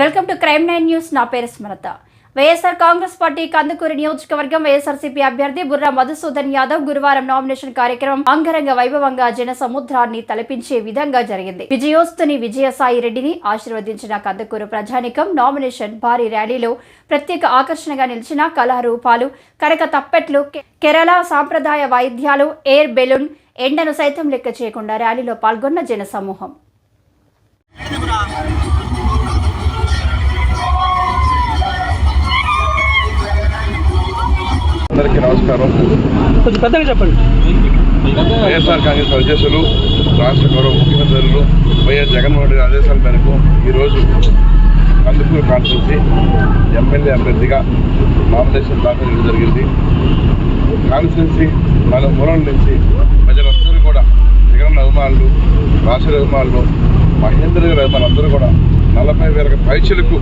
Welcome to crime nine news. నా పేరు స్మరత YSR Congress party Kandukur నియోజకవర్గం వైఎస్ఆర్సీపీ అభ్యర్థి బుర్రా మధుసూదన్ యాదవ్ గురువారం నామినేషన్ కార్యక్రమం అంగరంగ వైభవంగా జన సముద్రాన్ని తలపించే విధంగా జరిగింది. విజయోస్తుని విజయసాయి రెడ్డిని ఆశీర్వదించిన కందుకూరు ప్రజానికం నామినేషన్ భారీ ర్యాలీలో ప్రత్యేక ఆకర్షణగా నిలిచిన కళారూపాలు కరక తప్పెట్లు కేరళ సాంప్రదాయ వాయిద్యాలు ఎయిర్ బెలూన్ ఎండను సైతం లెక్క చేయకుండా ర్యాలీలో పాల్గొన్న జన అందరికీ నమస్కారం కొంచెం పెద్దగా చెప్పండి. వైఎస్ఆర్ కాంగ్రెస్ అధ్యక్షులు రాష్ట్ర గౌరవ ముఖ్యమంత్రులు వైఎస్ జగన్మోహన్ రెడ్డి ఆదేశాల మేరకు ఈరోజు కందుకూరు కాన్స్టిట్యూన్సీ ఎమ్మెల్యే అభ్యర్థిగా నామినేషన్ దాఖలు చేయడం జరిగింది. కాన్స్టిట్యూన్సీ మన మూలం నుంచి ప్రజలందరూ కూడా జగన్ అభిమానులు రాష్ట్ర అభిమానులు మహేంద్ర గారి అభిమానులు అందరూ కూడా నలభై వేల పైచలకు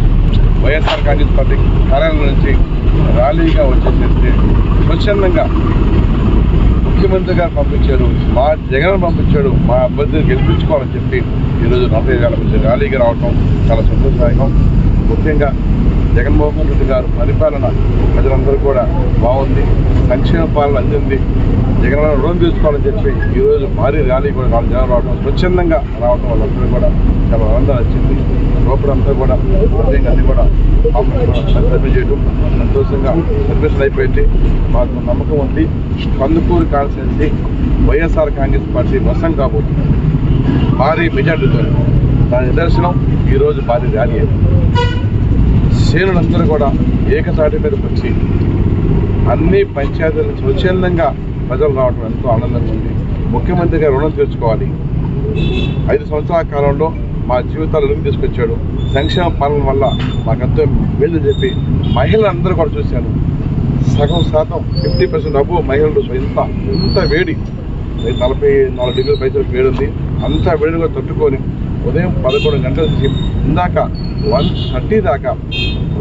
వైఎస్ఆర్ కాంగ్రెస్ పార్టీ కార్యాలయం నుంచి ర్యాలీగా వచ్చేసేస్తే స్వచ్ఛందంగా ముఖ్యమంత్రి గారు పంపించారు మా జగన్ పంపించాడు మా అభ్యర్థిని గెలిపించుకోవాలని చెప్పి ఈరోజు నలభై వేల మంది ర్యాలీకి రావటం చాలా సంతోషదాయకం. ముఖ్యంగా జగన్మోహన్ రెడ్డి గారు పరిపాలన ప్రజలందరూ కూడా బాగుంది సంక్షేమ పాలన అందింది. జగన్ రుణం తీసుకోవాలని చెప్పి ఈరోజు భారీ ర్యాలీ కూడా నాలుగు జనాలు రావడం స్వచ్ఛందంగా రావడం వాళ్ళందరూ కూడా చాలా ఆనందం వచ్చింది లోపలంతా కూడా అన్నీ కూడా సర్వీస్ చేయడం సంతోషంగా సర్వేషన్ అయిపోయింది. మాకు నమ్మకం ఉంది. కందుకూరు కాన్స్టిట్యున్సీ వైఎస్ఆర్ కాంగ్రెస్ పార్టీ వశం కాబోతుంది. భారీ మెజార్టీతో దాని నిదర్శనం ఈరోజు భారీ ర్యాలీ అయింది శ్రేణులందరూ కూడా ఏకతాటి మీద వచ్చి అన్ని పంచాయతీలను స్వచ్ఛందంగా ప్రజలు రావడం ఎంతో ఆనందంగా ఉంది. ముఖ్యమంత్రి గారు రుణం తీర్చుకోవాలి. ఐదు సంవత్సరాల కాలంలో మా జీవితాలు రుణం తీసుకొచ్చాడు. సంక్షేమ పాలన వల్ల మాకెంతో మేలు చెప్పి మహిళలందరూ కూడా చూశాను సగం శాతం ఫిఫ్టీ పర్సెంట్ డబ్బు మహిళలు ఇంత ఇంత వేడి. నలభై నాలుగు డిగ్రీల పైసలు వేడి ఉంది. అంత వేడిని కూడా తట్టుకొని ఉదయం పదకొండు గంటల నుంచి ఇందాక వన్ థర్టీ దాకా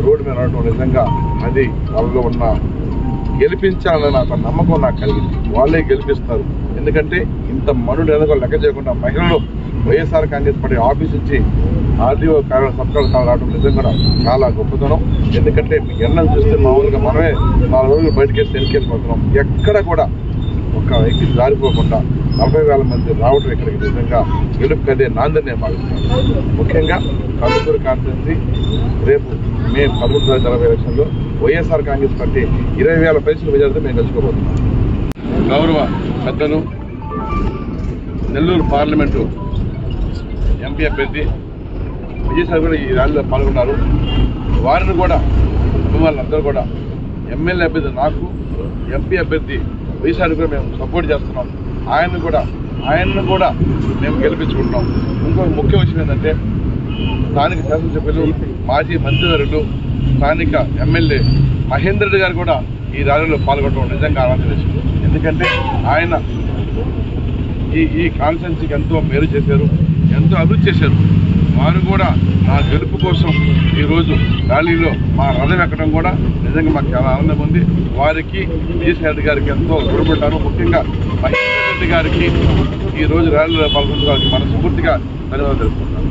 రోడ్డు మీద ఉండటం నిజంగా అది వాళ్ళలో ఉన్న గెలిపించాలన్న నాకు నమ్మకం నాకు కలిగింది వాళ్ళే గెలిపిస్తారు. ఎందుకంటే ఇంత మనుడు ఎందుకో లెక్క చేయకుండా మహిళలు వైఎస్ఆర్ కాంగ్రెస్ పార్టీ ఆఫీస్ ఇచ్చి ఆర్డీఓ కార్యాలయం సబ్కాల కాలం రావడం నిజంగా చాలా గొప్పతనం. ఎందుకంటే ఎన్నం చూస్తే మామూలుగా మనమే నాలుగు రోజులు బయటకు వేసి వెళ్ళిపోతున్నాం. ఎక్కడ కూడా ఒక వ్యక్తి జారిపోకుండా నలభై వేల మంది రావడం ఇక్కడికి నిజంగా గెలుపు అదే నాందని నేను భావిస్తున్నాను ముఖ్యంగా కందుకూరు కాన్స్టిట్యున్సీ రేపు మే పదమూడు వేల నలభై ఎలక్షన్లో వైఎస్ఆర్ కాంగ్రెస్ పార్టీ ఇరవై వేల పైసలు మెజార్టీ మేము గెలుచుకోబోతున్నాం. గౌరవ పెద్దలు నెల్లూరు పార్లమెంటు ఎంపీ అభ్యర్థి విజయసాయి కూడా ఈ ర్యాలీలో పాల్గొన్నారు. వారిని కూడా కుటుంబాలందరూ కూడా ఎమ్మెల్యే అభ్యర్థి నాకు ఎంపీ అభ్యర్థి విజయసాయి కూడా మేము సపోర్ట్ చేస్తున్నాం. ఆయన్ని కూడా ఆయన్ను కూడా మేము గెలిపించుకుంటున్నాం. ఇంకొక ముఖ్య విషయం ఏంటంటే స్థానిక శాసనసభ్యులు మాజీ మంత్రివర్యులు స్థానిక ఎమ్మెల్యే మహేందర్ రెడ్డి గారు కూడా ఈ ర్యాలీలో పాల్గొనడం నిజంగా ఆనందం ఎందుకంటే ఆయన ఈ ఈ కాన్ఫరెన్స్కి ఎంతో మేలు చేశారు ఎంతో అభివృద్ధి చేశారు. వారు కూడా మా గెలుపు కోసం ఈరోజు ర్యాలీలో మా రథం ఎక్కడం కూడా నిజంగా మాకు చాలా ఆనందం ఉంది. వారికి జీసీ గారికి ఎంతో రుణపడ్డాను ముఖ్యంగా మహేందర్ రెడ్డి గారికి ఈ రోజు ర్యాలీలో పాల్గొనడానికి మనస్ఫూర్తిగా ధన్యవాదాలు